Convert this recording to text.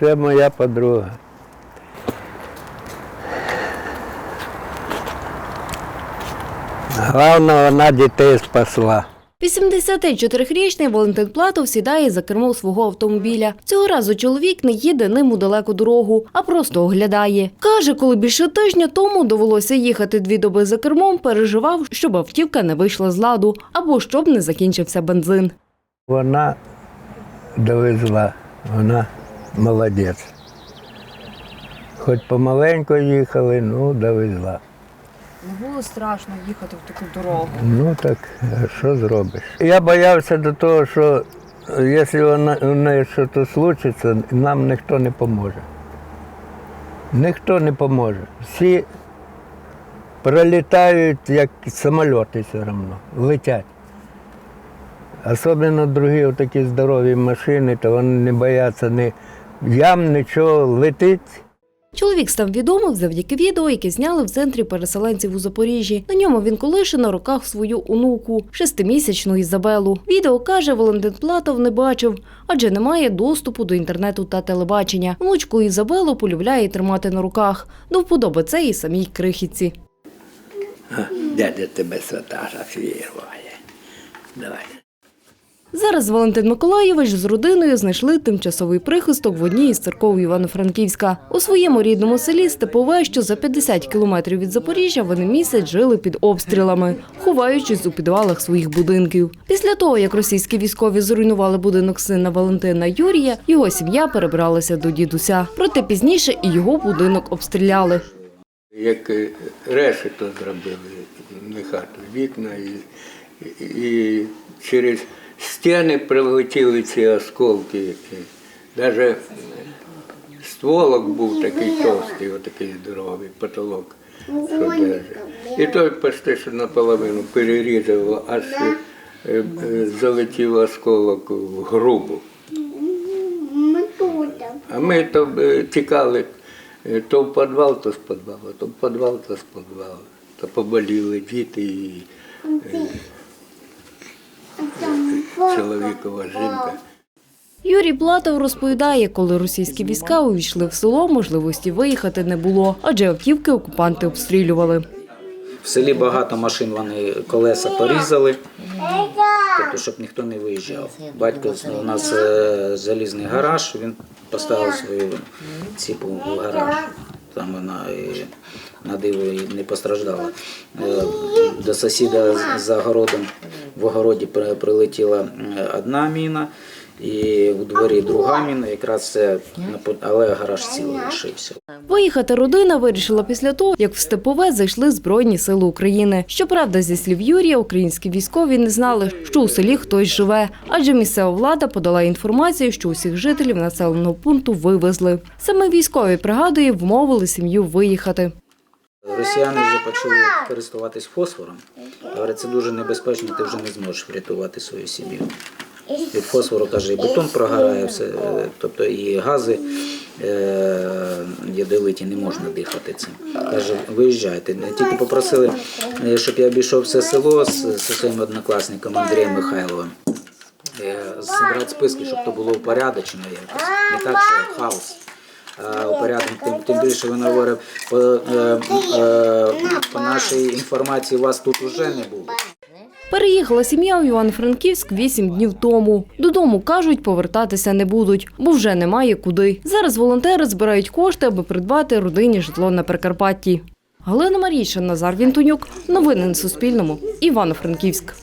Це моя подруга. Головне, вона дітей спасла. 84-річний Валентин Платов сідає за кермо свого автомобіля. Цього разу чоловік не їде ним у далеку дорогу, а просто оглядає. Каже, коли більше тижня тому довелося їхати дві доби за кермом, переживав, щоб автівка не вийшла з ладу або щоб не закінчився бензин. Вона довезла, вона молодець. Хоч помаленьку їхали, ну довезла. Не Було страшно їхати в таку дорогу. Ну так, а що зробиш? Я боявся до того, що якщо у неї щось случиться, нам ніхто не поможе. Ніхто не поможе. Всі пролітають, як самоліти все одно, летять. Особливо другі такі здорові машини, то вони не бояться ні ям, нічого, летить. Чоловік став відомим завдяки відео, яке зняли в центрі переселенців у Запоріжжі. На ньому він колише на руках свою онуку, шестимісячну Ізабелу. Відео каже, Валентин Платов не бачив, адже не має доступу до інтернету та телебачення. Внучку Ізабелу полюбляє тримати на руках. До вподоби це і самій крихітці. Дядя тебе сфотографірує. Давай. Зараз Валентин Миколайович з родиною знайшли тимчасовий прихисток в одній із церков Івано-Франківська. У своєму рідному селі Степове, що за 50 кілометрів від Запоріжжя, вони місяць жили під обстрілами, ховаючись у підвалах своїх будинків. Після того, як російські військові зруйнували будинок сина Валентина Юрія, його сім'я перебралася до дідуся. Проте пізніше і його будинок обстріляли. Як е, решето зробили на хату, вікна і, і через стіни прилетіли ці осколки. які. Навіть стволок був такий товстий, отакий здоровий, потолок. Що держить. І той почти що наполовину перерізав, аж е, е, залетів осколок в грубу. А ми то е, тікали то в підвал, то з підвалу, то в підвал, то з підвалу. То поболіли діти і чоловікова жінка. Юрій Платов розповідає, коли російські війська увійшли в село, можливості виїхати не було, адже автівки окупанти обстрілювали. В селі багато машин вони колеса порізали, тобто, щоб ніхто не виїжджав. Батько у нас е, залізний гараж, він поставив свою ціпу в гараж. Там вона і на диво і не постраждала. Е, До сусіда за городом в огороді при- прилетіла одна міна, і у дворі друга міна, якраз це але гараж цілий лишився. Виїхати родина вирішила після того, як в Степове зайшли Збройні сили України. Щоправда, зі слів Юрія, українські військові не знали, що у селі хтось живе, адже місцева влада подала інформацію, що усіх жителів населеного пункту вивезли. Саме військові пригадує, вмовили сім'ю виїхати. Росіяни вже почали користуватись фосфором. Говорять, це дуже небезпечно, ти вже не зможеш врятувати свою сім'ю. Від фосфору каже, і бетон прогорає, все, е, тобто і гази е, ядовиті, не можна дихати цим. Каже, виїжджайте. Тільки попросили, е, щоб я обійшов все село з, зі своїм однокласником Андрієм Михайловим. Е, Зібрати списки, щоб то було упорядочено якось. Не так, що хаос. А упорядок, тим, тим більше він говорив, по, е, е, по нашій інформації вас тут уже не було. Переїхала сім'я у Івано-Франківськ вісім днів тому. Додому кажуть, повертатися не будуть, бо вже немає куди. Зараз волонтери збирають кошти, аби придбати родині житло на Прикарпатті. Галина Марійша, Назар Вінтонюк. Новини на Суспільному. Івано-Франківськ.